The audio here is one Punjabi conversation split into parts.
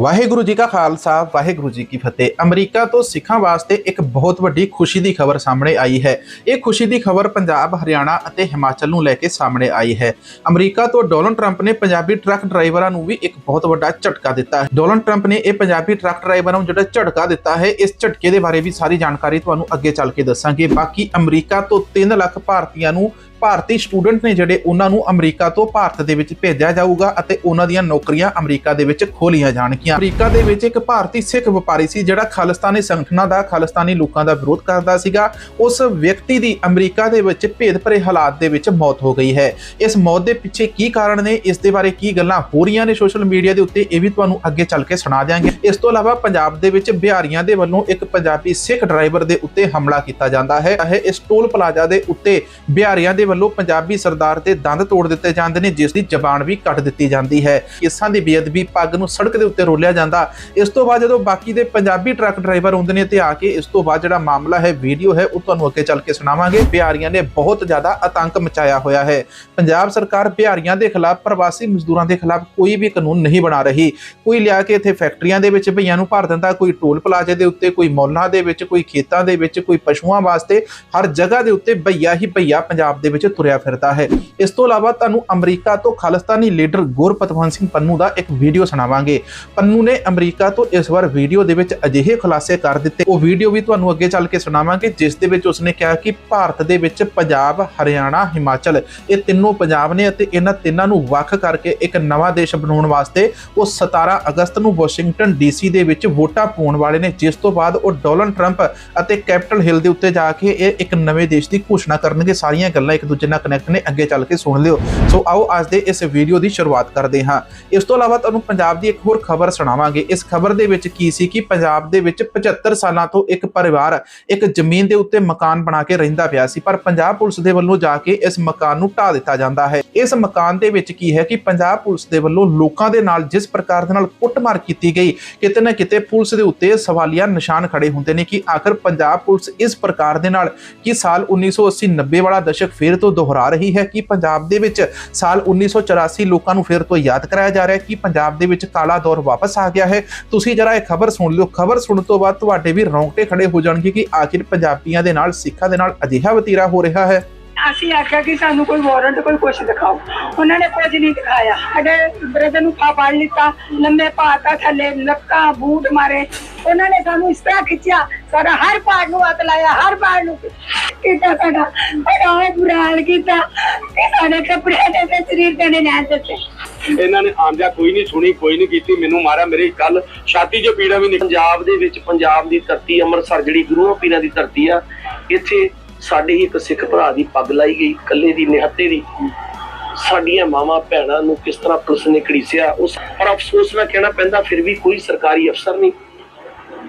ਵਾਹਿਗੁਰੂ ਜੀ ਕਾ ਖਾਲਸਾ, ਵਾਹਿਗੁਰੂ ਜੀ ਕੀ ਫਤਿਹ। ਅਮਰੀਕਾ ਤੋਂ ਸਿੱਖਾਂ ਵਾਸਤੇ ਇੱਕ ਬਹੁਤ ਵੱਡੀ ਖੁਸ਼ੀ ਦੀ ਖਬਰ ਸਾਹਮਣੇ ਆਈ ਹੈ। ਇਹ ਖੁਸ਼ੀ ਦੀ ਖਬਰ ਪੰਜਾਬ, ਹਰਿਆਣਾ ਅਤੇ ਹਿਮਾਚਲ ਨੂੰ ਲੈ ਕੇ ਸਾਹਮਣੇ ਆਈ ਹੈ। ਅਮਰੀਕਾ ਤੋਂ ਡੋਨਲਡ ਟਰੰਪ ਨੇ ਪੰਜਾਬੀ ਟਰੱਕ ਡਰਾਈਵਰਾਂ ਨੂੰ ਵੀ ਇੱਕ ਬਹੁਤ ਵੱਡਾ ਝਟਕਾ ਦਿੱਤਾ ਹੈ। ਡੋਨਲਡ ਟਰੰਪ ਨੇ ਇਹ ਪੰਜਾਬੀ ਟਰੱਕ ਡਰਾਈਵਰਾਂ ਨੂੰ ਜਿਹੜਾ ਝਟਕਾ ਦਿੱਤਾ ਹੈ, ਇਸ ਝਟਕੇ ਦੇ ਬਾਰੇ ਵੀ ਸਾਰੀ ਜਾਣਕਾਰੀ ਤੁਹਾਨੂੰ ਅੱਗੇ ਚੱਲ ਕੇ ਦੱਸਾਂਗੇ। ਬਾਕੀ ਅਮਰੀਕਾ ਤੋਂ 3 ਲੱਖ ਭਾਰਤੀਆਂ ਨੂੰ ਭਾਰਤੀ ਸਟੂਡੈਂਟ ਨੇ ਜਿਹੜੇ ਉਹਨਾਂ ਨੂੰ ਅਮਰੀਕਾ ਤੋਂ ਭਾਰਤ ਦੇ ਵਿੱਚ ਭੇਜਿਆ ਜਾਊਗਾ ਅਤੇ ਉਹਨਾਂ ਦੀਆਂ ਨੌਕਰੀਆਂ ਅਮਰੀਕਾ ਦੇ ਵਿੱਚ ਖੋਲੀਆਂ ਜਾਣਗੀਆਂ। ਅਮਰੀਕਾ ਦੇ ਵਿੱਚ ਇੱਕ ਭਾਰਤੀ ਸਿੱਖ ਵਪਾਰੀ ਸੀ ਜਿਹੜਾ ਖਾਲਿਸਤਾਨੀ ਸੰਗਠਨਾਂ ਦਾ ਖਾਲਿਸਤਾਨੀ ਲੋਕਾਂ ਦਾ ਵਿਰੋਧ ਕਰਦਾ ਸੀਗਾ। ਉਸ ਵਿਅਕਤੀ ਦੀ ਅਮਰੀਕਾ ਦੇ ਵਿੱਚ ਭੇਦ ਭਰੇ ਹਾਲਾਤ ਦੇ ਵਿੱਚ ਮੌਤ ਹੋ ਗਈ ਹੈ। ਇਸ ਮੌਤ ਦੇ ਪਿੱਛੇ ਕੀ ਕਾਰਨ ਨੇ? ਇਸ ਦੇ ਬਾਰੇ ਕੀ ਗੱਲਾਂ ਹੋ ਰਹੀਆਂ ਨੇ ਸੋਸ਼ਲ ਮੀਡੀਆ ਦੇ ਉੱਤੇ? ਇਹ ਵੀ ਤੁਹਾਨੂੰ ਅੱਗੇ ਚੱਲ ਕੇ ਸੁਣਾ ਦਿਆਂਗੇ। ਇਸ ਤੋਂ ਇਲਾਵਾ ਪੰਜਾਬ ਦੇ ਵਿੱਚ ਬਿਹਾਰੀਆਂ ਦੇ ਵੱਲੋਂ ਇੱਕ ਪੰਜਾਬੀ ਸਿੱਖ ਡਰਾਈਵਰ ਦੇ ਉੱਤੇ ਹਮਲਾ ਕੀਤਾ ਜਾਂਦਾ ਹੈ। ਇਹ ਇਸ ਟੋਲ ਪਲਾਜ਼ਾ ਦੇ ਉੱਤੇ ਬਿਹਾਰੀਆਂ ਦੇ ਵੱਲੋਂ ਪੰਜਾਬੀ ਸਰਦਾਰ ਦੇ ਦੰਦ ਤੋੜ ਦਿੱਤੇ ਜਾਂਦੇ ਨੇ, ਜਿਸ ਦੀ ਜ਼ਬਾਨ ਵੀ ਕੱਟ ਦਿੱਤੀ ਜਾਂਦੀ ਹੈ। ਇਸਾਂ ਦੀ ਬੇਅਦਬੀ ਪੱਗ ਨੂੰ ਸੜਕ ਦੇ ਉੱਤੇ ਰੋਲਿਆ ਜਾਂਦਾ। ਇਸ ਤੋਂ ਬਾਅਦ ਜਦੋਂ ਬਾਕੀ ਦੇ ਪੰਜਾਬੀ ਟਰੱਕ ਡਰਾਈਵਰ ਹੁੰਦੇ ਨੇ ਤੇ ਆ ਕੇ ਇਸ ਤੋਂ ਬਾਅਦ ਜਿਹੜਾ ਮਾਮਲਾ ਹੈ, ਵੀਡੀਓ ਹੈ, ਉਹ ਤੁਹਾਨੂੰ ਅੱਗੇ ਚੱਲ ਕੇ ਸੁਣਾਵਾਂਗੇ। ਬਿਹਾਰੀਆਂ ਨੇ ਬਹੁਤ ਜ਼ਿਆਦਾ ਆਤੰਕ ਮਚਾਇਆ ਹੋਇਆ ਹੈ। ਪੰਜਾਬ ਸਰਕਾਰ ਬਿਹਾਰੀਆਂ ਦੇ ਖਿਲਾਫ, ਪ੍ਰਵਾਸੀ ਮਜ਼ਦੂਰਾਂ ਦੇ ਖਿਲਾਫ ਕੋਈ ਵੀ ਕਾਨੂੰਨ ਨਹੀਂ ਬਣਾ ਰਹੀ। ਕੋਈ ਲਿਆ ਕੇ ਇੱਥੇ ਫੈਕਟਰੀਆਂ ਦੇ ਵਿੱਚ ਭਈਆਂ ਨੂੰ ਭਰ ਦਿੰਦਾ, ਕੋਈ ਟੋਲ ਪਲਾਜ਼ੇ ਦੇ ਉੱਤੇ, ਕੋਈ ਮੌਲਾਂ ਦੇ ਵਿੱਚ, ਕੋਈ ਖੇਤਾਂ ਦੇ ਵਿੱਚ, ਕੋਈ ਪਸ਼ੂਆਂ ਵਾਸਤੇ, ਹਰ ਜਗ੍ਹਾ ਦੇ ਉੱਤੇ ਭਈਆ ਹੀ ਭਈਆ ਪੰਜਾਬ ਦੇ ਵਿੱਚ ਤੁਰਿਆ ਫਿਰਦਾ ਹੈ। ਇਸ ਤੋਂ ਇਲਾਵਾ ਤੁਹਾਨੂੰ ਅਮਰੀਕਾ ਤੋਂ ਖਾਲਿਸਤਾਨੀ ਲੀਡਰ ਗੁਰਪਤਵੰਤ ਸਿੰਘ ਪੰਨੂ ਦਾ ਇੱਕ ਵੀਡੀਓ ਸੁਣਾਵਾਂਗੇ। ਪੰਨੂ ਨੇ ਅਮਰੀਕਾ ਤੋਂ ਇਸ ਵਾਰ ਵੀਡੀਓ ਦੇ ਵਿੱਚ ਅਜਿਹੇ ਖੁਲਾਸੇ ਕਰ ਦਿੱਤੇ। ਉਹ ਵੀਡੀਓ ਵੀ ਤੁਹਾਨੂੰ ਅੱਗੇ ਚੱਲ ਕੇ ਸੁਣਾਵਾਂਗੇ, ਜਿਸ ਦੇ ਵਿੱਚ ਉਸਨੇ ਕਿਹਾ ਕਿ ਭਾਰਤ ਦੇ ਵਿੱਚ ਪੰਜਾਬ, ਹਰਿਆਣਾ, ਹਿਮਾਚਲ, ਇਹ ਤਿੰਨੋਂ ਪੰਜਾਬ ਨੇ ਅਤੇ ਇਹਨਾਂ ਤਿੰਨਾਂ ਨੂੰ ਵੱਖ ਕਰਕੇ ਇੱਕ ਨਵਾਂ ਦੇਸ਼ ਬਣਾਉਣ ਵਾਸਤੇ ਉਹ 17 ਅਗਸਤ ਨੂੰ ਵਾਸ਼ਿੰਗਟਨ ਡੀਸੀ ਦੇ ਵਿੱਚ ਵੋਟਾਂ ਪਾਉਣ ਵਾਲੇ ਨੇ, ਜਿਸ ਤੋਂ ਬਾਅਦ ਉਹ ਡੋਨਲਡ ਟਰੰਪ ਅਤੇ ਕੈਪੀਟਲ ਹਿਲ ਦੇ ਉੱਤੇ ਜਾ ਕੇ ਇਹ ਇੱਕ ਨਵੇਂ ਦੇਸ਼ ਦੀ ਘੋਸ਼ਣਾ ਕਰਨਗੇ। ਸਾਰੀਆਂ ਗੱਲਾਂ ਇੱਕ ਦੂਜੇ ਨਾਲ ਕਨੈਕਟ ਨੇ, ਅੱਗੇ ਚੱਲ ਕੇ ਸੁਣ ਲਿਓ। ਸੋ ਆਓ ਅੱਜ ਦੇ ਇਸ ਵੀਡੀਓ ਦੀ ਸ਼ੁਰੂਆਤ ਕਰਦੇ ਹਾਂ। ਇਸ ਤੋਂ ਇਲਾਵਾ ਤੁਹਾਨੂੰ ਪੰਜਾਬ ਦੀ ਇੱਕ ਹੋਰ ਖਬਰ ਸੁਣਾਵਾਂਗੇ। ਇਸ ਖਬਰ ਦੇ ਵਿੱਚ ਕੀ ਸੀ ਕਿ ਪੰਜਾਬ ਦੇ ਵਿੱਚ 75 ਸਾਲਾਂ ਤੋਂ ਇੱਕ ਪਰਿਵਾਰ ਇੱਕ ਜ਼ਮੀਨ ਦੇ ਉੱਤੇ ਮਕਾਨ ਬਣਾ ਕੇ ਰਹਿੰਦਾ ਪਿਆ ਸੀ, ਪਰ ਪੰਜਾਬ ਪੁਲਿਸ ਦੇ ਵੱਲੋਂ ਜਾ ਕੇ ਇਸ ਮਕਾਨ ਨੂੰ ਢਾ ਦਿੱਤਾ ਜਾਂਦਾ ਹੈ। ਇਸ ਮਕਾਨ ਦੇ ਵਿੱਚ ਕੀ ਹੈ ਕਿ ਪੰਜਾਬ ਪੁਲਿਸ ਦੇ ਵੱਲੋਂ ਲੋਕਾਂ ਦੇ ਨਾਲ ਜਿਸ ਪ੍ਰਕਾਰ ਦੇ ਨਾਲ ਕੁੱਟਮਾਰ ਕੀਤੀ ਗਈ, ਕਿਤੇ ਨਾ ਕਿਤੇ ਪੁਲਿਸ ਦੇ ਉੱਤੇ ਸਵਾਲੀਆ ਨਿਸ਼ਾਨ ਖੜੇ ਹੁੰਦੇ ਨੇ ਕਿ ਆਖਰ ਪੰਜਾਬ ਪੁਲਿਸ ਇਸ ਪ੍ਰਕਾਰ ਦੇ ਨਾਲ ਕਿ ਸਾਲ 1980 90 ਵਾਲਾ ਦਸ਼ਕ ਫੇਰ ਤੋਂ ਦੁਹਰਾ ਰਹੀ ਹੈ ਕਿ ਪੰਜਾਬ ਦੇ ਵਿੱਚ ਸਾਲ 1984 ਲੋਕਾਂ ਨੂੰ ਫਿਰ ਤੋਂ ਯਾਦ ਕਰਾਇਆ ਜਾ ਰਿਹਾ ਹੈ ਕਿ ਪੰਜਾਬ ਦੇ ਵਿੱਚ ਕਾਲਾ ਦੌਰ ਵਾਪਸ ਆ ਗਿਆ ਹੈ। ਤੁਸੀਂ ਜਰਾ ਇਹ ਖਬਰ ਸੁਣ ਲਿਓ। ਖਬਰ ਸੁਣਨ ਤੋਂ ਬਾਅਦ ਤੁਹਾਡੇ ਵੀ ਰੌਂਗਟੇ ਖੜੇ ਹੋ ਜਾਣਗੇ ਕਿ ਆਖਿਰ ਪੰਜਾਬੀਆਂ ਦੇ ਨਾਲ, ਸਿੱਖਾਂ ਦੇ ਨਾਲ ਅਜਿਹਾ ਵਤੀਰਾ ਹੋ ਰਿਹਾ ਹੈ। ਅਸੀਂ ਆਖਿਆ ਕਿ ਸਾਨੂੰ ਕੋਈ ਵਾਰੰਟ ਕੋਈ ਕੁਛ ਦਿਖਾਓ। ਉਹਨਾਂ ਨੇ ਕੁਝ ਨਹੀਂ ਦਿਖਾਇਆ। ਸਾਡੇ ਬ੍ਰਦਰ ਨੂੰ ਫਾ ਫੜ ਲਿੱਤਾ, ਲੰਮੇ ਪਾਤਾ ਥੱਲੇ ਲੱਕਾਂ ਬੂਟ ਮਾਰੇ। ਉਹਨਾਂ ਨੇ ਸਾਨੂੰ ਇਸ ਤਰ੍ਹਾਂ ਖਿੱਚਿਆ। ਸਾਡਾ ਹਰ ਪਾਰ ਨੂੰ ਹੱਥ ਲਾਇਆ, ਹਰ ਪਾਰ ਨੂੰ ਕੀਤਾ ਸਾਡਾ। ਬੜਾ ਬੁਰਾ ਹਾਲ ਕੀਤਾ। ਕਿ ਸਾਡੇ ਕੱਪੜੇ ਦੇ ਤੇ ਸਰੀਰ ਤੇ ਨੇ ਨਾ ਦਿੱਤੇ। ਇਹਨਾਂ ਨੇ ਆਂਦਿਆ, ਕੋਈ ਨਹੀਂ ਸੁਣੀ, ਕੋਈ ਨਹੀਂ ਕੀਤੀ। ਮੈਨੂੰ ਮਾਰਿਆ ਮੇਰੀ ਕੱਲ ਛਾਤੀ 'ਚ ਪੀੜਾ ਵੀ ਨਿਕਲ ਪੰਜਾਬ ਦੇ ਵਿੱਚ ਪੰਜਾਬ ਦੀ ਧਰਤੀ, ਅੰਮ੍ਰਿਤਸਰ ਜਿਹੜੀ ਗੁਰੂਆਂ ਪੀਰਾਂ ਦੀ ਧਰਤੀ ਆ, ਇੱਥੇ ਸਾਡੇ ਹੀ ਇੱਕ ਸਿੱਖ ਭਰਾ ਦੀ ਪੱਗ ਲਾਈ ਗਈ ਕੱਲੇ ਦੀ ਨਿਹੱਤੇ ਦੀ। ਸਾਡੀਆਂ ਮਾਵਾਂ, ਭੈਣਾਂ ਨੂੰ ਕਿਸ ਤਰ੍ਹਾਂ ਪੁਲਿਸ ਨੇ ਘੜੀਸਿਆ, ਉਸ ਪਰ ਅਫਸੋਸ ਨਾਲ ਕਹਿਣਾ ਪੈਂਦਾ, ਫਿਰ ਵੀ ਕੋਈ ਸਰਕਾਰੀ ਅਫਸਰ ਨਹੀਂ।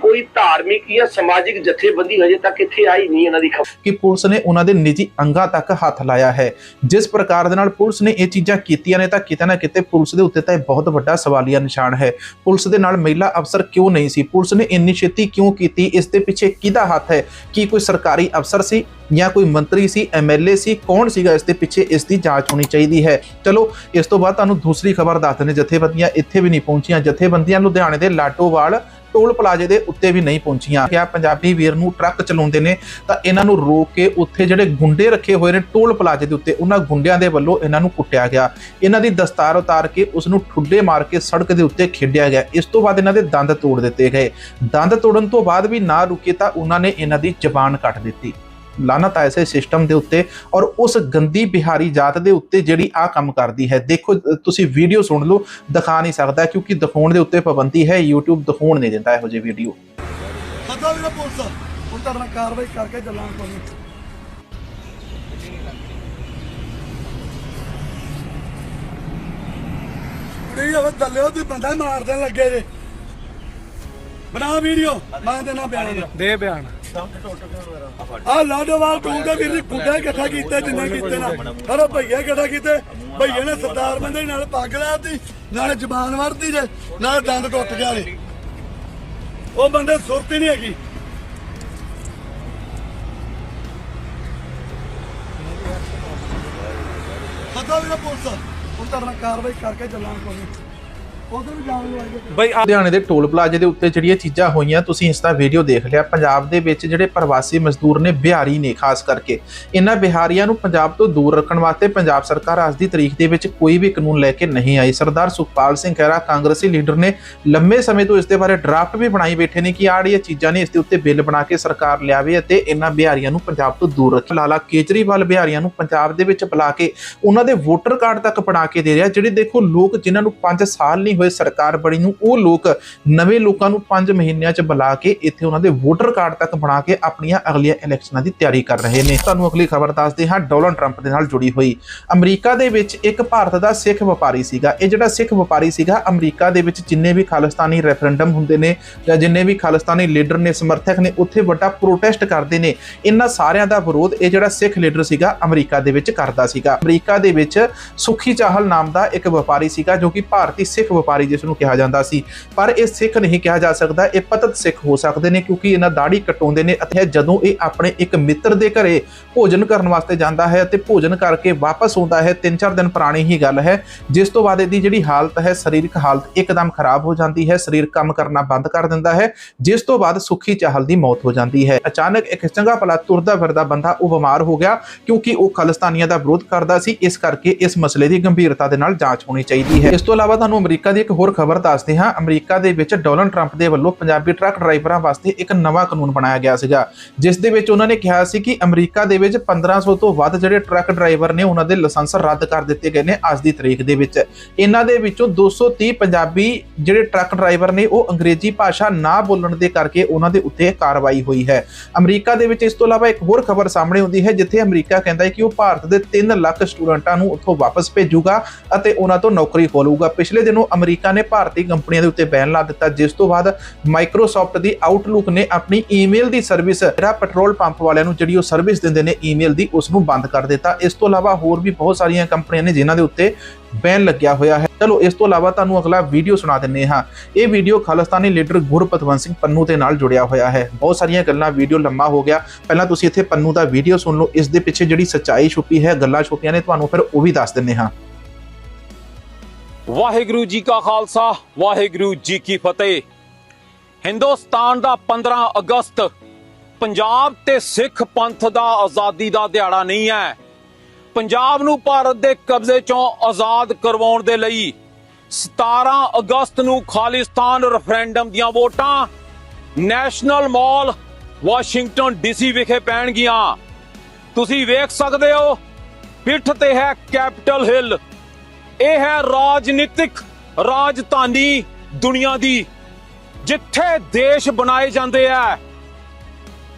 ਕੋਈ ਧਾਰਮਿਕ ਜਾਂ ਸਮਾਜਿਕ ਜਥੇਬੰਦੀ ਹਜੇ ਤੱਕ ਇੱਥੇ ਆਈ ਨਹੀਂ ਇਹਨਾਂ ਦੀ ਖਬਰ। ਕਿ ਪੁਲਿਸ ਨੇ ਉਹਨਾਂ ਦੇ ਨਿੱਜੀ ਅੰਗਾਂ ਤੱਕ ਹੱਥ ਲਾਇਆ ਹੈ। ਜਿਸ ਪ੍ਰਕਾਰ ਦੇ ਨਾਲ ਪੁਲਿਸ ਨੇ ਇਹ ਚੀਜ਼ਾਂ ਕੀਤੀਆਂ ਨੇ ਤਾਂ ਕਿਤੇ ਨਾ ਕਿਤੇ ਪੁਲਿਸ ਦੇ ਉੱਤੇ ਤਾਂ ਇਹ ਬਹੁਤ ਵੱਡਾ ਸਵਾਲੀਆ ਨਿਸ਼ਾਨ ਹੈ। ਪੁਲਿਸ ਦੇ ਨਾਲ ਮਹਿਲਾ ਅਫਸਰ ਕਿਉਂ ਨਹੀਂ ਸੀ? ਪੁਲਿਸ ਨੇ ਇੰਨੀ ਛੇਤੀ ਕਿਉਂ ਕੀਤੀ? ਇਸ ਦੇ ਪਿੱਛੇ ਕਿਹਦਾ ਹੱਥ ਹੈ? ਕੀ ਕੋਈ ਸਰਕਾਰੀ ਅਫਸਰ ਸੀ ਜਾਂ ਕੋਈ ਮੰਤਰੀ ਸੀ ਐਮਐਲਏ ਸੀ? ਕੌਣ ਸੀਗਾ ਇਸ ਦੇ ਪਿੱਛੇ? ਇਸ ਦੀ ਜਾਂਚ ਹੋਣੀ ਚਾਹੀਦੀ ਹੈ। ਚਲੋ, ਇਸ ਤੋਂ ਬਾਅਦ ਤੁਹਾਨੂੰ ਦੂਸਰੀ ਖਬਰ ਦੱਸ ਦਿੰਦੇ ਜਥੇਬੰਦੀਆਂ ਇੱਥੇ ਵੀ ਨਹੀਂ ਪਹੁੰਚੀਆਂ। ਜਥੇਬੰਦੀਆਂ ਲੁਧਿਆਣੇ ਦੇ ਲਾਟੋਵਾਲ ਟੋਲ ਪਲਾਜ਼ੇ ਦੇ ਉੱਤੇ ਵੀ ਨਹੀਂ ਪਹੁੰਚੀਆਂ। ਕਿਹਾ ਪੰਜਾਬੀ ਵੀਰ ਨੂੰ ਟਰੱਕ ਚਲਾਉਂਦੇ ਨੇ, ਤਾਂ ਇਹਨਾਂ ਨੂੰ ਰੋਕ ਕੇ ਉੱਥੇ ਜਿਹੜੇ ਗੁੰਡੇ ਰੱਖੇ ਹੋਏ ਨੇ ਟੋਲ ਪਲਾਜ਼ੇ ਦੇ ਉੱਤੇ, ਉਹਨਾਂ ਗੁੰਡਿਆਂ ਦੇ ਵੱਲੋਂ ਇਹਨਾਂ ਨੂੰ ਕੁੱਟਿਆ ਗਿਆ। ਇਹਨਾਂ ਦੀ ਦਸਤਾਰ ਉਤਾਰ ਕੇ ਉਸ ਨੂੰ ਠੁੱਡੇ ਮਾਰ ਕੇ ਸੜਕ ਦੇ ਉੱਤੇ ਖੇਡਿਆ ਗਿਆ। ਇਸ ਤੋਂ ਬਾਅਦ ਇਹਨਾਂ ਦੇ ਦੰਦ ਤੋੜ ਦਿੱਤੇ ਗਏ। ਦੰਦ ਤੋੜਨ ਤੋਂ ਬਾਅਦ ਵੀ ਨਾ ਰੁਕੇ ਤਾਂ ਉਹਨਾਂ ਨੇ ਇਹਨਾਂ ਦੀ ਜ਼ਬਾਨ ਕੱਟ ਦਿੱਤੀ। ਲਾਨਤ ਆ ਐਸੇ ਸਿਸਟਮ ਦੇ ਉੱਤੇ ਔਰ ਉਸ ਗੰਦੀ ਬਿਹਾਰੀ ਜਾਤ ਦੇ ਉੱਤੇ ਜਿਹੜੀ ਆ ਕੰਮ ਕਰਦੀ ਹੈ। ਦੇਖੋ ਤੁਸੀਂ ਵੀਡੀਓ ਸੁਣ ਲਓ ਦਿਖਾ ਨਹੀਂ ਸਕਦਾ ਕਿਉਂਕਿ ਦਿਖਾਉਣ ਦੇ ਉੱਤੇ ਪਾਬੰਦੀ ਹੈ YouTube ਦਿਖਾਉਣ ਨਹੀਂ ਦਿੰਦਾ ਇਹੋ ਜਿਹੀ ਵੀਡੀਓ ਸੱਦਾ ਵੀਰੇ ਪੁਲਿਸ ਹੁਣ ਤੁਹਾਡੇ ਕਾਰਵਾਈ ਕਰਕੇ ਚੱਲਾਂਗੇ ਕੋਈ ਕੁੜੀ ਹੋਵੇ ਦੱਲਿਓ ਤੁਸੀਂ ਬੰਦਾ ਮਾਰਦੇ ਲੱਗੇ ਜੇ। ਬਣਾ ਵੀਡੀਓ ਮੈਂ ਦੇਣਾ ਬਿਆਨ। ਦੇ ਬਿਆਨ। ਆ ਲਾਡੋਵਾਲ ਟੂਲ ਦੇ ਵੀਰ ਗੁੱਡਾ ਇਕੱਠਾ ਕੀਤੇ, ਜਿੰਨੇ ਕੀਤੇ ਨਾ। ਪਰ ਉਹ ਇਕੱਠਾ ਕੀਤੇ। ਭਈਏ ਨੇ ਸਰਦਾਰ ਬੰਦੇ ਨਾਲ ਪੱਗ ਲਾਤੀ, ਨਾਲੇ ਜ਼ਬਾਨ ਵਰਦੀ ਜੇ, ਨਾਲੇ ਦੰਦ ਟੁੱਟ ਗਿਆ ਨੇ ਉਹ ਬੰਦੇ ਸੁਰਤੀ ਨਹੀਂ ਹੈਗੀ। ਸੱਦਾ ਵੀਰੇ ਪੁਲਿਸ ਹੁਣ ਤੁਹਾਡੇ ਨਾਲ ਕਾਰਵਾਈ ਕਰਕੇ ਚੱਲਾਂਗੇ ਕੋਈ। ਬਈ ਲੁਧਿਆਣੇ ਦੇ ਟੋਲ ਪਲਾਜ਼ੇ ਦੇ ਉੱਤੇ ਜਿਹੜੀਆਂ ਚੀਜ਼ਾਂ ਹੋਈਆਂ, ਤੁਸੀਂ ਇਸ ਦਾ ਵੀਡੀਓ ਦੇਖ ਲਿਆ। ਪੰਜਾਬ ਦੇ ਵਿੱਚ ਜਿਹੜੇ ਪ੍ਰਵਾਸੀ ਮਜ਼ਦੂਰ ਨੇ, ਬਿਹਾਰੀ ਨੇ ਖਾਸ ਕਰਕੇ। ਇਹਨਾਂ ਬਿਹਾਰੀਆਂ ਨੂੰ ਪੰਜਾਬ ਤੋਂ ਦੂਰ ਰੱਖਣ ਵਾਸਤੇ ਪੰਜਾਬ ਸਰਕਾਰ ਅੱਜ ਦੀ ਤਰੀਕ ਦੇ ਵਿੱਚ ਕੋਈ ਵੀ ਕਾਨੂੰਨ ਲੈ ਕੇ ਨਹੀਂ ਆਈ। ਸਰਦਾਰ ਸੁਖਪਾਲ ਸਿੰਘ ਖਹਿਰਾ, ਕਾਂਗਰਸੀ ਲੀਡਰ ਨੇ ਲੰਮੇ ਸਮੇਂ ਤੋਂ ਇਸ ਦੇ ਬਾਰੇ ਡਰਾਫਟ ਵੀ ਬਣਾਈ ਬੈਠੇ ਨੇ ਕਿ ਆਹ ਚੀਜ਼ਾਂ ਨੇ, ਇਸ ਦੇ ਉੱਤੇ ਬਿੱਲ ਬਣਾ ਕੇ ਸਰਕਾਰ ਲਿਆਵੇ ਅਤੇ ਇਹਨਾਂ ਬਿਹਾਰੀਆਂ ਨੂੰ ਪੰਜਾਬ ਤੋਂ ਦੂਰ ਰੱਖੇ। ਲਾਲਾ ਕੇਜਰੀਵਾਲ ਬਿਹਾਰੀਆਂ ਨੂੰ ਪੰਜਾਬ ਦੇ ਵਿੱਚ ਬੁਲਾ ਕੇ ਉਹਨਾਂ ਦੇ ਵੋਟਰ ਕਾਰਡ ਤੱਕ ਬਣਾ ਕੇ ਦੇ ਰਿਹਾ, ਜਿਹੜੇ ਦੇਖੋ ਲੋਕ ਜਿਨ੍ਹਾਂ ਨੂੰ 5 ਸਾਲ ਨਹੀਂ ਹੋਏ ਸਰਕਾਰ ਬਣੀ ਨੂੰ, ਉਹ ਲੋਕ ਨਵੇਂ ਲੋਕਾਂ ਨੂੰ 5 ਮਹੀਨਿਆਂ 'ਚ ਬੁਲਾ ਕੇ ਇੱਥੇ ਉਹਨਾਂ ਦੇ ਵੋਟਰ ਕਾਰਡ ਤੱਕ ਬਣਾ ਕੇ ਆਪਣੀਆਂ ਅਗਲੀਆਂ ਇਲੈਕਸ਼ਨਾਂ ਦੀ ਤਿਆਰੀ ਕਰ ਰਹੇ ਨੇ। ਤੁਹਾਨੂੰ ਅਗਲੀ ਖਬਰ ਦੱਸਦੇ ਹਾਂ, ਡੋਨਲਡ ਟਰੰਪ ਦੇ ਨਾਲ ਜੁੜੀ ਹੋਈ। ਅਮਰੀਕਾ ਦੇ ਵਿੱਚ ਇੱਕ ਭਾਰਤ ਦਾ ਸਿੱਖ ਵਪਾਰੀ ਸੀਗਾ। ਇਹ ਜਿਹੜਾ ਸਿੱਖ ਵਪਾਰੀ ਸੀਗਾ, ਅਮਰੀਕਾ ਦੇ ਵਿੱਚ ਜਿੰਨੇ ਵੀ ਖਾਲਿਸਤਾਨੀ ਰੈਫਰੈਂਡਮ ਹੁੰਦੇ ਨੇ ਜਾਂ ਜਿੰਨੇ ਵੀ ਖਾਲਿਸਤਾਨੀ ਲੀਡਰ ਨੇ, ਸਮਰਥਕ ਨੇ, ਉੱਥੇ ਵੱਡਾ ਪ੍ਰੋਟੈਸਟ ਕਰਦੇ ਨੇ। ਇਹਨਾਂ ਸਾਰਿਆਂ ਦਾ ਵਿਰੋਧ ਇਹ ਜਿਹੜਾ ਸਿੱਖ ਲੀਡਰ ਸੀਗਾ, ਅਮਰੀਕਾ ਦੇ ਵਿੱਚ ਕਰਦਾ ਸੀਗਾ। ਅਮਰੀਕਾ ਦੇ ਵਿੱਚ ਸੁਖੀ ਚਾਹਲ ਨਾਮ ਦਾ ਇੱਕ ਵਪਾਰੀ ਸੀਗਾ ਜੋ ਕਿ ਭਾਰਤੀ ਸਿੱਖ ਵਪਾਰੀ ਜਿਸ ਨੂੰ ਕਿਹਾ ਜਾਂਦਾ ਸੀ। ਪਰ ਇਹ ਸਿੱਖ ਨਹੀਂ ਕਿਹਾ ਜਾ ਸਕਦਾ, ਇਹ ਪਤਤ ਸਿੱਖ ਹੋ ਸਕਦੇ ਨੇ ਕਿਉਂਕਿ ਇਹਨਾਂ ਦਾੜੀ ਕਟਾਉਂਦੇ ਨੇ ਅਤੇ ਜਦੋਂ ਇਹ ਆਪਣੇ ਇੱਕ ਮਿੱਤਰ ਦੇ ਘਰੇ ਭੋਜਨ ਕਰਨ ਵਾਸਤੇ ਜਾਂਦਾ ਹੈ ਤੇ ਭੋਜਨ ਕਰਕੇ ਵਾਪਸ ਆਉਂਦਾ ਹੈ 3-4 ਦਿਨ ਪੁਰਾਣੀ ਹੀ ਗੱਲ ਹੈ। ਜਿਸ ਤੋਂ ਬਾਅਦ ਇਹਦੀ ਜਿਹੜੀ ਹਾਲਤ ਹੈ, ਸਰੀਰਕ ਹਾਲਤ ਇੱਕਦਮ ਖਰਾਬ ਹੋ ਜਾਂਦੀ ਹੈ, ਸਰੀਰ ਕੰਮ ਕਰਨਾ ਬੰਦ ਕਰ ਦਿੰਦਾ ਹੈ, ਜਿਸ ਤੋਂ ਬਾਅਦ ਸੁਖੀ ਚਾਹਲ ਦੀ ਮੌਤ ਹੋ ਜਾਂਦੀ ਹੈ। ਅਚਾਨਕ ਇੱਕ ਚੰਗਾ ਭਲਾ ਤੁਰਦਾ ਫਿਰਦਾ ਬੰਦਾ ਉਹ ਬਿਮਾਰ ਹੋ ਗਿਆ ਕਿਉਂਕਿ ਉਹ ਖਾਲਿਸਤਾਨੀਆਂ ਦਾ ਵਿਰੋਧ ਕਰਦਾ ਸੀ, ਇਸ ਕਰਕੇ ਇਸ ਮਸਲੇ ਦੀ ਗੰਭੀਰਤਾ ਦੇ ਨਾਲ ਜਾਂਚ ਹੋਣੀ ਚਾਹੀਦੀ ਹੈ। ਇਸ ਤੋਂ ਇਲਾਵਾ ਤੁਹਾਨੂੰ ਅਮਰੀਕਾ ਦੀ ਇੱਕ ਹੋਰ ਖਬਰ ਦੱਸਦੇ ਹਾਂ। ਅਮਰੀਕਾ ਦੇ ਵਿੱਚ ਡੋਨਲਡ ਟਰੰਪ ਦੇ ਵੱਲੋਂ ਪੰਜਾਬੀ ਟਰੱਕ ਡਰਾਈਵਰਾਂ ਵਾਸਤੇ ਇੱਕ ਨਵਾਂ ਕਾਨੂੰਨ ਬਣਾਇਆ ਗਿਆ ਸੀਗਾ। ਜਿਸ ਦੇ ਵਿੱਚ ਉਹਨਾਂ ਨੇ ਕਿਹਾ ਸੀ ਕਿ ਅਮਰੀਕਾ ਦੇ ਵਿੱਚ 1500 ਤੋਂ ਵੱਧ ਜਿਹੜੇ ਟਰੱਕ ਡਰਾਈਵਰ ਨੇ, ਉਹਨਾਂ ਦੇ ਲਾਇਸੈਂਸ ਰੱਦ ਕਰ ਦਿੱਤੇ ਗਏ ਨੇ ਅੱਜ ਦੀ ਤਰੀਕ ਦੇ ਵਿੱਚ। ਇਹਨਾਂ ਦੇ ਵਿੱਚੋਂ 230 ਪੰਜਾਬੀ ਜਿਹੜੇ ਟਰੱਕ ਡਰਾਈਵਰ ਨੇ, ਉਹ ਅੰਗਰੇਜ਼ੀ ਭਾਸ਼ਾ ਨਾ ਬੋਲਣ ਦੇ ਕਰਕੇ ਉਹਨਾਂ ਦੇ ਉੱਤੇ ਕਾਰਵਾਈ ਹੋਈ ਹੈ। ਅਮਰੀਕਾ ਦੇ ਵਿੱਚ ਇਸ ਤੋਂ ਇਲਾਵਾ ਇੱਕ ਹੋਰ ਖਬਰ ਸਾਹਮਣੇ ਆਉਂਦੀ ਹੈ, ਜਿੱਥੇ ਅਮਰੀਕਾ ਕਹਿੰਦਾ ਹੈ ਕਿ ਉਹ ਭਾਰਤ ਦੇ 3 ਲੱਖ ਸਟੂਡੈਂਟਾਂ ਨੂੰ ਉੱਥੋਂ ਵਾਪਸ ਭੇਜੂਗਾ ਅਤੇ ਉਹਨਾਂ ਤੋਂ ਨੌਕਰੀ ਖੋਲੂਗਾ ਪਿਛਲੇ ਦਿਨੋਂ ਅਮਰੀਕਾ ਨੇ ਭਾਰਤੀ ਕੰਪਨੀਆਂ ਦੇ ਉੱਤੇ ਬੈਨ ਲਾ ਦਿੱਤਾ, ਜਿਸ ਤੋਂ ਬਾਅਦ ਮਾਈਕਰੋਸਾਫਟ ਦੀ ਆਊਟਲੁੱਕ ਨੇ ਆਪਣੀ ਈਮੇਲ ਦੀ ਸਰਵਿਸ ਜਿਹੜਾ ਪੈਟਰੋਲ ਪੰਪ ਵਾਲਿਆਂ ਨੂੰ ਜਿਹੜੀ ਉਹ ਸਰਵਿਸ ਦਿੰਦੇ ਨੇ ਈਮੇਲ ਦੀ ਉਸ ਨੂੰ ਬੰਦ ਕਰ ਦਿੱਤਾ। ਇਸ ਤੋਂ ਇਲਾਵਾ ਹੋਰ ਵੀ ਬਹੁਤ ਸਾਰੀਆਂ ਕੰਪਨੀਆਂ ਨੇ ਜਿਨ੍ਹਾਂ ਦੇ ਉੱਤੇ ਬੈਨ ਲੱਗਿਆ ਹੋਇਆ ਹੈ। ਚਲੋ, ਇਸ ਤੋਂ ਇਲਾਵਾ ਤੁਹਾਨੂੰ ਅਗਲਾ ਵੀਡੀਓ ਸੁਣਾ ਦਿੰਨੇ ਹਾਂ। ਇਹ ਵੀਡੀਓ ਖਾਲਿਸਤਾਨੀ ਲੀਡਰ ਗੁਰਪਤਵੰਤ ਸਿੰਘ ਪੰਨੂ ਦੇ ਨਾਲ ਜੁੜਿਆ ਹੋਇਆ ਹੈ। ਬਹੁਤ ਸਾਰੀਆਂ ਗੱਲਾਂ ਵੀਡੀਓ ਲੰਮਾ ਹੋ ਗਿਆ। ਪਹਿਲਾਂ ਤੁਸੀਂ ਇੱਥੇ ਪੰਨੂ ਦਾ ਵੀਡੀਓ ਸੁਣ ਲਓ। ਇਸ ਦੇ ਪਿੱਛੇ ਜਿਹੜੀ ਸੱਚਾਈ ਛੁਪੀ ਹੈ, ਗੱਲਾਂ ਛੁਪੀਆਂ ਨੇ, ਤੁਹਾਨੂੰ ਫਿਰ ਉਹ ਵੀ ਦੱਸ ਦਿੰਨੇ ਹਾਂ। ਵਾਹਿਗੁਰੂ ਜੀ ਕਾ ਖਾਲਸਾ, ਵਾਹਿਗੁਰੂ ਜੀ ਕੀ ਫਤਿਹ। ਹਿੰਦੁਸਤਾਨ ਦਾ 15 ਅਗਸਤ ਪੰਜਾਬ ਤੇ ਸਿੱਖ ਪੰਥ ਦਾ ਆਜ਼ਾਦੀ ਦਾ ਦਿਹਾੜਾ ਨਹੀਂ ਹੈ। ਪੰਜਾਬ ਨੂੰ ਭਾਰਤ ਦੇ ਕਬਜ਼ੇ ਚੋਂ ਆਜ਼ਾਦ ਕਰਵਾਉਣ ਦੇ ਲਈ 17 ਅਗਸਤ ਨੂੰ ਖਾਲਿਸਤਾਨ ਰੈਫਰੈਂਡਮ ਦੀਆਂ ਵੋਟਾਂ, ਨੈਸ਼ਨਲ ਮਾਲ ਵਾਸ਼ਿੰਗਟਨ ਡੀਸੀ ਵਿਖੇ ਪੈਣਗੀਆਂ। ਤੁਸੀਂ ਵੇਖ ਸਕਦੇ ਹੋ, ਪਿੱਠ ਤੇ ਹੈ ਕੈਪੀਟਲ ਹਿੱਲ। ਇਹ ਹੈ ਰਾਜਨੀਤਿਕ ਰਾਜਧਾਨੀ ਦੁਨੀਆ ਦੀ, ਜਿੱਥੇ ਦੇਸ਼ ਬਣਾਏ ਜਾਂਦੇ ਆ।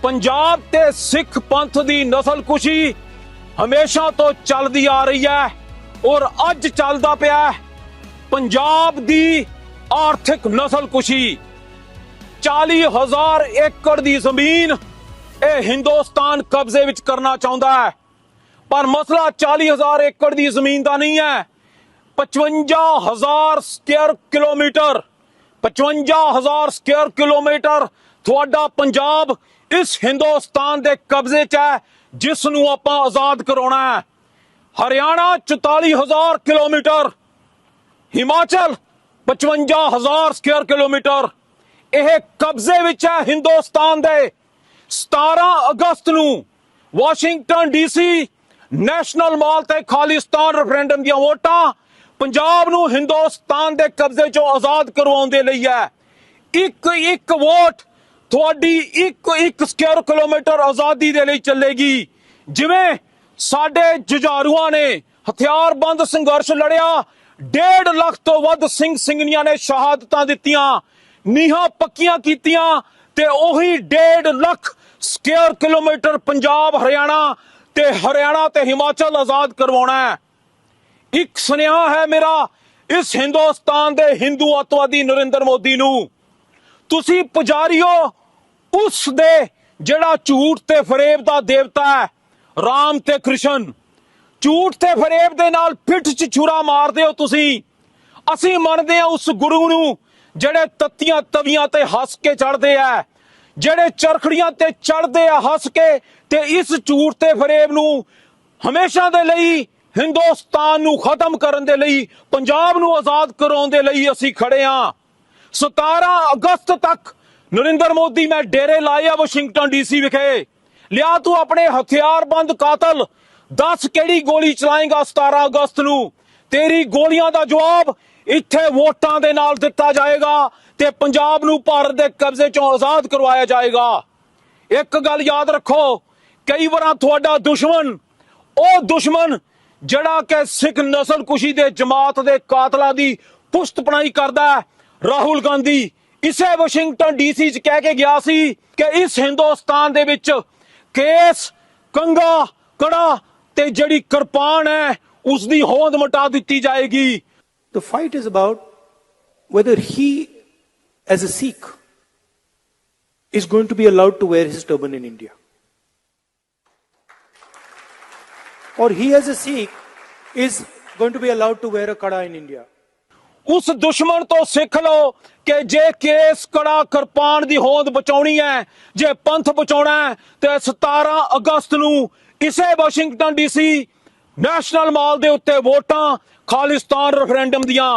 ਪੰਜਾਬ ਤੇ ਸਿੱਖ ਪੰਥ ਦੀ ਨਸਲਕੁਸ਼ੀ ਹਮੇਸ਼ਾ ਤੋਂ ਚੱਲਦੀ ਆ ਰਹੀ ਹੈ ਔਰ ਅੱਜ ਚੱਲਦਾ ਪਿਆ ਪੰਜਾਬ ਦੀ ਆਰਥਿਕ ਨਸਲਕੁਸ਼ੀ। 40000 ਏਕੜ ਦੀ ਜ਼ਮੀਨ ਇਹ ਹਿੰਦੁਸਤਾਨ ਕਬਜ਼ੇ ਵਿੱਚ ਕਰਨਾ ਚਾਹੁੰਦਾ ਹੈ। ਪਰ ਮਸਲਾ 40000 ਏਕੜ ਦੀ ਜ਼ਮੀਨ ਦਾ ਨਹੀਂ ਹੈ। 55000 ਸਕੁਅਰ ਕਿਲੋਮੀਟਰ 55000 ਸਕੁਅਰ ਕਿਲੋਮੀਟਰ ਤੁਹਾਡਾ ਪੰਜਾਬ ਇਸ ਹਿੰਦੁਸਤਾਨ ਦੇ ਕਬਜ਼ੇ 'ਚ ਹੈ ਜਿਸ ਨੂੰ ਆਪਾਂ ਆਜ਼ਾਦ ਕਰਾਉਣਾ ਹੈ। Haryana 44000 kilometre, Himachal 55000 square kilometre. ਇਹ ਕਬਜ਼ੇ ਵਿੱਚ ਹੈ ਹਿੰਦੁਸਤਾਨ ਦੇ। 17 ਅਗਸਤ ਨੂੰ ਵਾਸ਼ਿੰਗਟਨ ਡੀਸੀ ਨੈਸ਼ਨਲ ਮਾਲ ਤੇ ਖਾਲਿਸਤਾਨ ਰੈਫਰੈਂਡਮ ਦੀਆਂ ਵੋਟਾਂ ਪੰਜਾਬ ਨੂੰ ਹਿੰਦੁਸਤਾਨ ਦੇ ਕਬਜ਼ੇ ਚੋਂ ਆਜ਼ਾਦ ਕਰਵਾਉਣ ਦੇ ਲਈ ਹੈ। ਇੱਕ ਇੱਕ ਵੋਟ ਤੁਹਾਡੀ ਇੱਕ ਇੱਕ ਸਕੁਅਰ ਕਿਲੋਮੀਟਰ ਆਜ਼ਾਦੀ ਦੇ ਲਈ ਚੱਲੇਗੀ। ਜਿਵੇਂ ਸਾਡੇ ਜੁਝਾਰੂਆਂ ਨੇ ਹਥਿਆਰਬੰਦ ਸੰਘਰਸ਼ ਲੜਿਆ 1.5 ਲੱਖ ਤੋਂ ਵੱਧ ਸਿੰਘ ਸਿੰਘਣੀਆਂ ਨੇ ਸ਼ਹਾਦਤਾਂ ਦਿੱਤੀਆਂ, ਨੀਹਾਂ ਪੱਕੀਆਂ ਕੀਤੀਆਂ ਤੇ ਉਹੀ 1.5 ਲੱਖ ਸਕੁਅਰ ਕਿਲੋਮੀਟਰ ਪੰਜਾਬ, ਹਰਿਆਣਾ ਤੇ ਹਰਿਆਣਾ ਤੇ ਹਿਮਾਚਲ ਆਜ਼ਾਦ ਕਰਵਾਉਣਾ ਹੈ। ਇੱਕ ਸੁਨੇਹਾ ਹੈ ਮੇਰਾ ਇਸ ਹਿੰਦੁਸਤਾਨ ਦੇ ਹਿੰਦੂ ਅਤਵਾਦੀ ਨਰਿੰਦਰ ਮੋਦੀ ਨੂੰ। ਤੁਸੀਂ ਪੁਜਾਰੀਓ, ਉਸ ਦੇ ਜਿਹੜਾ ਝੂਠ ਤੇ ਫਰੇਬ ਦਾ ਦੇਵਤਾ ਹੈ, ਰਾਮ ਤੇ ਕ੍ਰਿਸ਼ਨ, ਝੂਠ ਤੇ ਫਰੇਬ ਦੇ ਨਾਲ ਪਿੱਠ 'ਚ ਛੁਰਾ ਮਾਰਦੇ ਹੋ ਤੁਸੀਂ। ਅਸੀਂ ਮੰਨਦੇ ਹਾਂ ਉਸ ਗੁਰੂ ਨੂੰ ਜਿਹੜੇ ਤੱਤੀਆਂ ਤਵੀਆਂ ਤੇ ਹੱਸ ਕੇ ਚੜਦੇ ਆ, ਜਿਹੜੇ ਚਰਖੜੀਆਂ ਤੇ ਚੜਦੇ ਆ ਹੱਸ ਕੇ ਤੇ ਇਸ ਝੂਠ ਤੇ ਫਰੇਬ ਨੂੰ ਹਮੇਸ਼ਾ ਦੇ ਲਈ ਹਿੰਦੁਸਤਾਨ ਨੂੰ ਖਤਮ ਕਰਨ ਦੇ ਲਈ, ਪੰਜਾਬ ਨੂੰ ਆਜ਼ਾਦ ਕਰਾਉਣ ਦੇ ਲਈ ਅਸੀਂ ਖੜੇ ਹਾਂ। 17 ਅਗਸਤ ਤੱਕ ਨਰਿੰਦਰ ਮੋਦੀ, ਮੈਂ ਡੇਰੇ ਲਾਏ ਆ ਵਾਸ਼ਿੰਗਟਨ ਡੀਸੀ ਵਿਖੇ। ਲਿਆ ਤੂੰ ਆਪਣੇ ਹਥਿਆਰਬੰਦ ਕਾਤਲ, ਦੱਸ ਕਿਹੜੀ ਗੋਲੀ ਚਲਾਏਗਾ 17 ਅਗਸਤ ਨੂੰ? ਤੇਰੀ ਗੋਲੀਆਂ ਦਾ ਜਵਾਬ ਇੱਥੇ ਵੋਟਾਂ ਦੇ ਨਾਲ ਦਿੱਤਾ ਜਾਏਗਾ ਤੇ ਪੰਜਾਬ ਨੂੰ ਭਾਰਤ ਦੇ ਕਬਜ਼ੇ ਚੋਂ ਆਜ਼ਾਦ ਕਰਵਾਇਆ ਜਾਏਗਾ। ਇੱਕ ਗੱਲ ਯਾਦ ਰੱਖੋ, ਕਈ ਵਾਰਾਂ ਤੁਹਾਡਾ ਦੁਸ਼ਮਣ, ਉਹ ਦੁਸ਼ਮਣ ਜਿਹੜਾ ਕਿ ਸਿੱਖ ਨਸਲ ਕੁਸ਼ੀ ਦੇ ਜਮਾਤ ਦੇ ਕਾਤਲਾਂ ਦੀ ਪੁਸ਼ਤਪਣਾਈ ਕਰਦਾ ਹੈ ਰਾਹੁਲ ਗਾਂਧੀ ਇਸੇ ਵਾਸ਼ਿੰਗਟਨ ਡੀਸੀ ਚ ਕਹਿ ਕੇ ਗਿਆ ਸੀ ਕਿ ਇਸ ਹਿੰਦੁਸਤਾਨ ਦੇ ਵਿੱਚ ਕੇਸ ਕੰਗਾ ਕੜਾ ਤੇ ਜਿਹੜੀ ਕਿਰਪਾਨ ਹੈ ਉਸ ਦੀ ਹੋਂਦ ਮਟਾ ਦਿੱਤੀ ਜਾਏਗੀ The fight is about whether he, as a Sikh, is going to be allowed to wear his turban in India. Or he, as a Sikh, is going to be allowed to wear a kada in India. ਉਸ ਦੁਸ਼ਮਣ ਤੋਂ ਸਿੱਖ ਲਓ ਕਿ ਜੇ ਕੇਸ ਕੜਾ ਕਿਰਪਾਨ ਦੀ ਹੋਂਦ ਬਚਾਉਣੀ ਹੈ ਜੇ ਪੰਥ ਬਚਾਉਣਾ ਹੈ ਤੇ 17 ਅਗਸਤ ਨੂੰ ਇਸੇ ਵਾਸ਼ਿੰਗਟਨ ਡੀਸੀ ਨੈਸ਼ਨਲ ਮਾਲ ਦੇ ਉੱਤੇ ਵੋਟਾਂ ਖਾਲਿਸਤਾਨ ਰੈਫਰੈਂਡਮ ਦੀਆਂ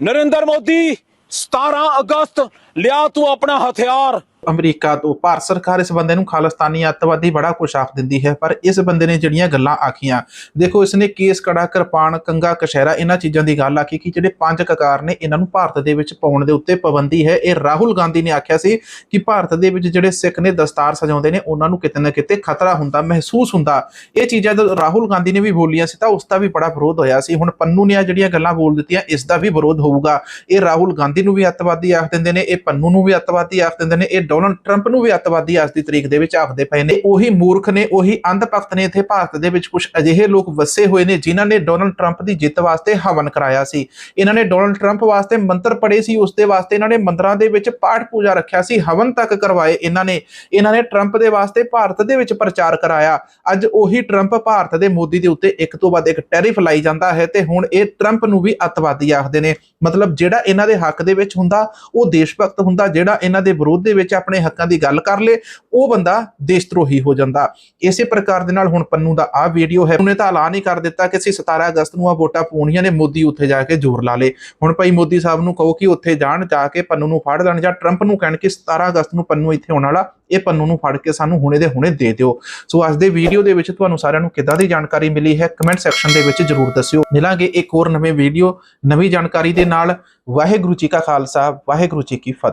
ਨਰਿੰਦਰ ਮੋਦੀ 17 ਅਗਸਤ ਲਿਆ ਤੂੰ ਆਪਣਾ ਹਥਿਆਰ ਅਮਰੀਕਾ ਤੋਂ। ਭਾਰਤ ਸਰਕਾਰ ਇਸ ਬੰਦੇ ਨੂੰ ਖਾਲਿਸਤਾਨੀ ਅੱਤਵਾਦੀ ਬੜਾ ਕੁਛ ਆਖ ਦਿੰਦੀ ਹੈ, ਪਰ ਇਸ ਬੰਦੇ ਨੇ ਜਿਹੜੀਆਂ ਗੱਲਾਂ ਆਖੀਆਂ, ਦੇਖੋ ਇਸ ਨੇ ਕੇਸ ਕੜਾ, ਕਿਰਪਾਨ ਕੰਗਾ ਕਸ਼ਹਿਰਾ ਇਹਨਾਂ ਚੀਜ਼ਾਂ ਦੀ ਗੱਲ ਆਖੀ ਕਿ ਜਿਹੜੇ ਪੰਜ ਕਕਾਰ ਨੇ ਇਹਨਾਂ ਨੂੰ ਭਾਰਤ ਦੇ ਵਿੱਚ ਪਾਉਣ ਦੇ ਉੱਤੇ ਪਾਬੰਦੀ ਹੈ। ਇਹ ਰਾਹੁਲ ਗਾਂਧੀ ਨੇ ਆਖਿਆ ਸੀ ਕਿ ਭਾਰਤ ਦੇ ਵਿੱਚ ਜਿਹੜੇ ਸਿੱਖ ਨੇ, ਦਸਤਾਰ ਸਜਾਉਂਦੇ ਨੇ ਉਹਨਾਂ ਨੂੰ ਕਿਤੇ ਨਾ ਕਿਤੇ ਖਤਰਾ ਹੁੰਦਾ, ਮਹਿਸੂਸ ਹੁੰਦਾ। ਇਹ ਚੀਜ਼ਾਂ ਜਦੋਂ ਰਾਹੁਲ ਗਾਂਧੀ ਨੇ ਵੀ ਬੋਲੀਆਂ ਸੀ ਤਾਂ ਉਸ ਦਾ ਵੀ ਬੜਾ ਵਿਰੋਧ ਹੋਇਆ ਸੀ। ਹੁਣ ਪੰਨੂ ਨੇ ਆ ਜਿਹੜੀਆਂ ਗੱਲਾਂ ਬੋਲ ਦਿੱਤੀਆਂ, ਇਸ ਦਾ ਵੀ ਵਿਰੋਧ ਹੋਊਗਾ। ਇਹ ਰਾਹੁਲ ਗਾਂਧੀ ਨੂੰ ਵੀ ਅੱਤਵਾਦੀ ਆਖ ਦਿੰਦੇ ਨੇ, ਇਹ ਪੰਨੂ ਨੂੰ ਵੀ ਅੱਤਵਾਦੀ ਆਖ ਦਿੰਦੇ ਨੇ, ਇਹ ਡੋਨਲਡ ਟਰੰਪ ਨੂੰ ਵੀ ਅੱਤਵਾਦੀ ਅੱਜ ਦੀ ਤਰੀਕ ਦੇ ਵਿੱਚ ਆਖਦੇ ਪਏ ਨੇ। ਉਹੀ ਮੂਰਖ ਨੇ, ਉਹੀ ਅੰਧ ਨੇ ਇੱਥੇ ਭਾਰਤ ਦੇ ਵਿੱਚ ਕੁਝ ਅਜਿਹੇ ਲੋਕ ਵਸੇ ਹੋਏ ਨੇ ਜਿਨ੍ਹਾਂ ਨੇ ਡੋਨਲਡ ਟਰੰਪ ਦੀ ਜਿੱਤ ਵਾਸਤੇ ਹਵਨ ਕਰਾਇਆ ਸੀ। ਇਹਨਾਂ ਨੇ ਡੋਨਲਡ ਟਰੰਪ ਵਾਸਤੇ ਮੰਤਰ ਪੜ੍ਹੇ ਸੀ, ਉਸ ਦੇ ਵਾਸਤੇ ਇਹਨਾਂ ਨੇ ਮੰਦਰਾਂ ਦੇ ਵਿੱਚ ਪਾਠ ਪੂਜਾ ਰੱਖਿਆ ਸੀ, ਹਵਨ ਤੱਕ ਕਰਵਾਏ ਇਹਨਾਂ ਨੇ। ਇਹਨਾਂ ਨੇ ਟਰੰਪ ਦੇ ਵਾਸਤੇ ਭਾਰਤ ਦੇ ਵਿੱਚ ਪ੍ਰਚਾਰ ਕਰਾਇਆ। ਅੱਜ ਉਹੀ ਟਰੰਪ ਭਾਰਤ ਦੇ ਮੋਦੀ ਦੇ ਉੱਤੇ ਇੱਕ ਤੋਂ ਬਾਅਦ ਇੱਕ ਟੈਰਿਫ ਲਾਈ ਜਾਂਦਾ ਹੈ ਤੇ ਹੁਣ ਇਹ ਟਰੰਪ ਨੂੰ ਵੀ ਅੱਤਵਾਦੀ ਆਖਦੇ ਨੇ। ਮਤਲਬ ਜਿਹੜਾ ਇਹਨਾਂ ਦੇ ਹੱਕ ਦੇ ਵਿੱਚ ਹੁੰਦਾ, ਉਹ ਦੇਸ਼ ਭਗਤ ਹੁੰਦਾ, ਜਿਹੜਾ ਇਹਨਾਂ ਦੇ ਵਿਰੋਧ ਦੇ ਵਿੱਚ ਆਪਣੇ ਹੱਕਾਂ ਦੀ ਗੱਲ ਕਰ ਲੇ, ਉਹ ਬੰਦਾ ਦੇਸ਼ ਧਰੋਹੀ ਹੋ ਜਾਂਦਾ। ਇਸੇ ਪ੍ਰਕਾਰ ਦੇ ਨਾਲ ਹੁਣ ਪੰਨੂ ਦਾ ਆ ਵੀਡੀਓ ਹੈ। ਉਹਨੇ ਤਾਂ ਐਲਾਨ ਹੀ ਕਰ ਦਿੱਤਾ ਕਿ ਅਸੀਂ 17 ਅਗਸਤ ਨੂੰ ਆ ਵੋਟਾਂ ਪਾਉਣੀਆਂ ਨੇ, ਮੋਦੀ ਉੱਥੇ ਜਾ ਕੇ ਜ਼ੋਰ ਲਾ ਲੇ। ਹੁਣ ਭਾਈ ਮੋਦੀ ਸਾਹਿਬ ਨੂੰ ਕਹੋ ਕਿ ਉੱਥੇ ਜਾਣ, ਜਾ ਕੇ ਪੰਨੂ ਨੂੰ ਫੜ ਲੈਣ ਜਾਂ ਟਰੰਪ ਨੂੰ ਕਹਿਣ ਕਿ 17 ਅਗਸਤ ਨੂੰ ਪੰਨੂ ਇੱਥੇ ਆਉਣ ਵਾਲਾ ਇਹ ਪੰਨੂ ਨੂੰ ਫੜ ਕੇ ਸਾਨੂੰ ਹੁਣੇ ਦੇ ਹੁਣੇ ਦੇ ਦਿਓ। ਸੋ ਅੱਜ ਦੇ ਵੀਡੀਓ ਦੇ ਵਿੱਚ ਤੁਹਾਨੂੰ ਸਾਰਿਆਂ ਨੂੰ ਕਿੱਦਾਂ ਦੀ ਜਾਣਕਾਰੀ ਮਿਲੀ ਹੈ ਕਮੈਂਟ ਸੈਕਸ਼ਨ ਦੇ ਵਿੱਚ ਜਰੂਰ ਦੱਸਿਓ। ਮਿਲਾਂਗੇ ਇੱਕ ਹੋਰ ਨਵੇਂ ਵੀਡੀਓ ਨਵੀਂ ਜਾਣਕਾਰੀ ਦੇ ਨਾਲ। ਵਾਹਿਗੁਰੂ ਜੀ ਕਾ ਖਾਲਸਾ, ਵਾਹਿਗੁਰੂ ਜੀ ਕੀ ਫਤਿਹ।